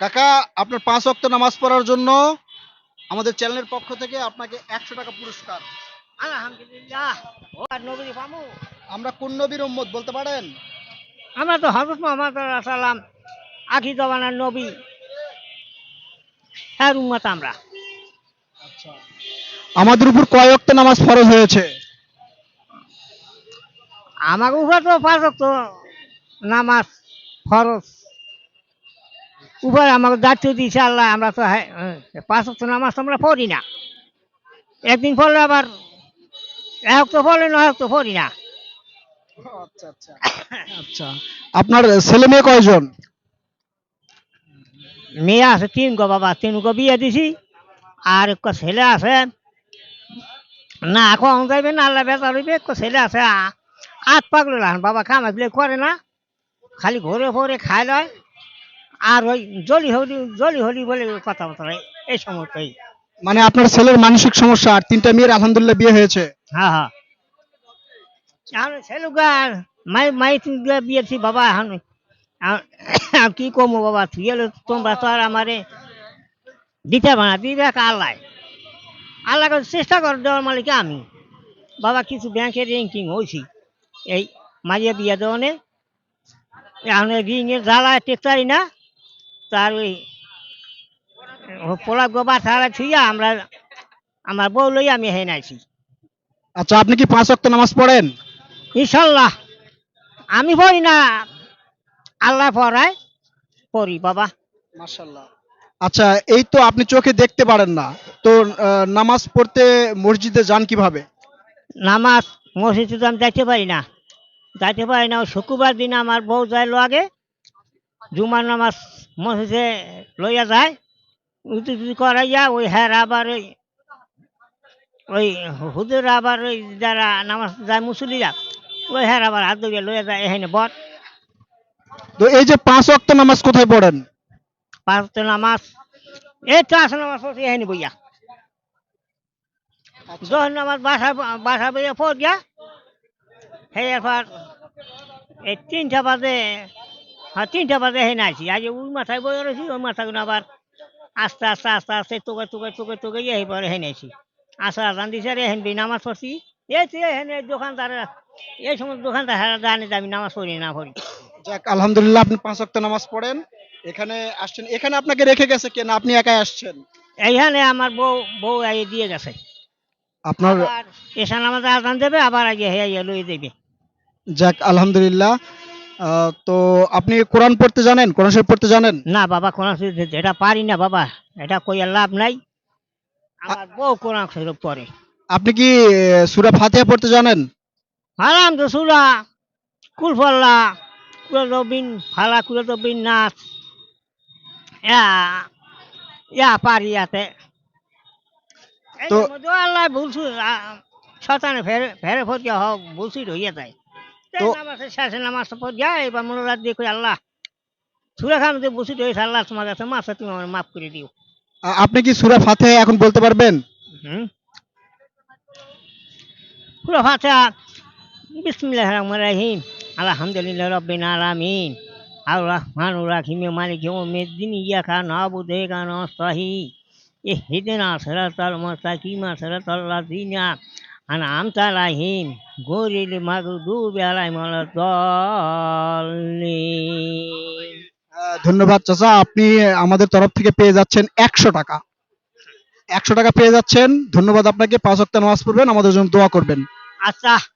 কাকা আপনার পাঁচ অক্ত নামাজ পড়ার জন্য আমাদের চ্যানেলের পক্ষ থেকে আপনাকে একশো টাকা পুরস্কার। আলহামদুলিল্লাহ। আমরা কোন নবীর উম্মত বলতে পারেন? আমরা তো হজরত মোহাম্মদ সাল্লাম আখি জবানার নবী। হ্যাঁ উম্মত আমরা। আমাদের উপর কয় অক্ত নামাজ ফরজ হয়েছে? আমার উপরে তো পাঁচ তো নামাজ ফরজ। উপরে আমাকে দায়িত্ব দিয়েছে আল্লাহ আমরা তো হ্যাঁ, হ্যাঁ, পাঁচ তো নামাজ তো আমরা পড়ি না। একদিন পড়লে আবার এক তো পড়লে নয় তো পড়ি না। আচ্ছা আচ্ছা আচ্ছা। আপনার ছেলে মেয়ে কয়জন? মেয়ে আছে তিন গো বাবা তিন গো বিয়ে দিছি আর এক ছেলে আছে। না এখন যাইবে না আল্লাহ বেচা রইবে এক ছেলে আছে আট পাগল বাবা দিলে করে না। খালি ঘরে ফরে খাই লয়। আর ওই জলি হলি জলি হলি বলে কথা বলতে এই সময়টাই মানে আপনার ছেলের মানসিক সমস্যা আর তিনটা মেয়ের আলহামদুলিল্লাহ বিয়ে হয়েছে। হ্যাঁ হ্যাঁ। এখন ছেলেগা মাই মাই তুই বিয়েছি বাবা এখন আর কি কম বাবা তুই এলে তোমরা তো আর আমারে দিতে পারে কা আল্লাহ। আল্লাহ চেষ্টা কর দেওয়ার মালিক আমি। বাবা কিছু ব্যাংকের র্যাঙ্কিং হয়েছি এই মাঝে বিয়ে দেওয়ানে। এখন রিংয়ের জ্বালায় টেকতারি না। তার ওই পোলা গোবা ছাড়া ছুইয়া আমরা আমার বউ লই আমি হেন আছি আচ্ছা আপনি কি পাঁচ নামাজ পড়েন? ইনশাল্লাহ। আমি পড়ি না আল্লাহ পড়ায় পড়ি বাবা। মাশাল্লাহ। আচ্ছা এই তো আপনি চোখে দেখতে পারেন না। তো নামাজ পড়তে মসজিদে যান কীভাবে? নামাজ মসজিদে তো আমি যাইতে পারি না। যাইতে পারি না শুক্রবার দিন আমার বউ যায় আগে জুমার নামাজ মসজিদে লইয়া যায়। উঁচু টুচু করাইয়া ওই হ্যাঁ আবার ওই ওই হুদের আবার ওই যারা নামাজ যায় মুসলিরা ওই হ্যাঁ আবার হাত ধরিয়া লইয়া যায় এখানে বট। তো এই যে পাঁচ অক্ত নামাজ কোথায় পড়েন? পাঁচ ওয়াক্ত নামাজ এই তো আসে নামাজ পড়ছি এখানে বইয়া। জোহর নামাজ বাসা বাসা বইয়া পড় গিয়া সেই এরপর এই তিনটা বাজে হ্যাঁ তিনটা বাজে হেন আছি আজ ওই মাথায় বই রয়েছি ওই মাথায় আবার আস্তে আস্তে আস্তে আস্তে তোকে তোকে তোকে তোকে এই পরে হেন আছি আসা রান দিছে রে হেন নামাজ পড়ছি। এই তো হেন দোকানদার এই সময় দোকানদার হারা জানে আমি নামাজ পড়ি না পড়ি। যাক আলহামদুলিল্লাহ আপনি পাঁচ অক্ত নামাজ পড়েন। এখানে আসছেন এখানে আপনাকে রেখে গেছে কেন আপনি একাই আসছেন? এইখানে আমার বউ বউ আই দিয়ে গেছে। আপনার এসা নামাজ আজান দেবে আবার আগে হে লই দেবে। যাক আলহামদুলিল্লাহ। তো আপনি কোরআন পড়তে জানেন? কোরআন শরীফ পড়তে জানেন? না বাবা কোরআন শরীফ এটা পারি না বাবা এটা কই লাভ নাই। আমার বউ কোরআন শরীফ পড়ে। আপনি কি সুরা ফাতিহা পড়তে জানেন? হারাম তো সুরা কুলফল্লা কুলবিন ফালা কুলবিন নাচ ইয়া ইয়া পারি ইয়াতে। তো- আল্লাহ ভুলছু শতানে ফেরে ফেরে ফটিয়া হোক ভুলছি রইয়া যায়। তো তো- নামাজের শেষে নামাজ পর যায় এবার মনোরাত দিয়ে কই আল্লাহ। সুরা খান যে বসে রয়েছে আল্লাহ তোমার কাছে মাছ তুমি আমার মাফ করে দিও। আপনি কি সুরা ফাতিহা এখন বলতে পারবেন? হুম? সুরা রহিম আলহামদুলিল্লাহ আলামিন আর রহমানুর রহিম মালিক ইয়াউমিদ্দিন ইয়াকা নাবুদু ওয়া ইয়াকা নাস্তাইন ইহদিনা সিরাতাল মুস্তাকিম সিরাতাল লাযিনা আনআমতা আলাইহিম গয়রিল মাগদুবি মাগু ওয়ালাদ-দাল্লিন আহ, ধন্যবাদ চাচা আপনি আমাদের তরফ থেকে পেয়ে যাচ্ছেন একশো টাকা। একশো টাকা পেয়ে যাচ্ছেন ধন্যবাদ আপনাকে পাঁচ অক্ত নামাজ পড়বেন আমাদের জন্য দোয়া করবেন। আচ্ছা।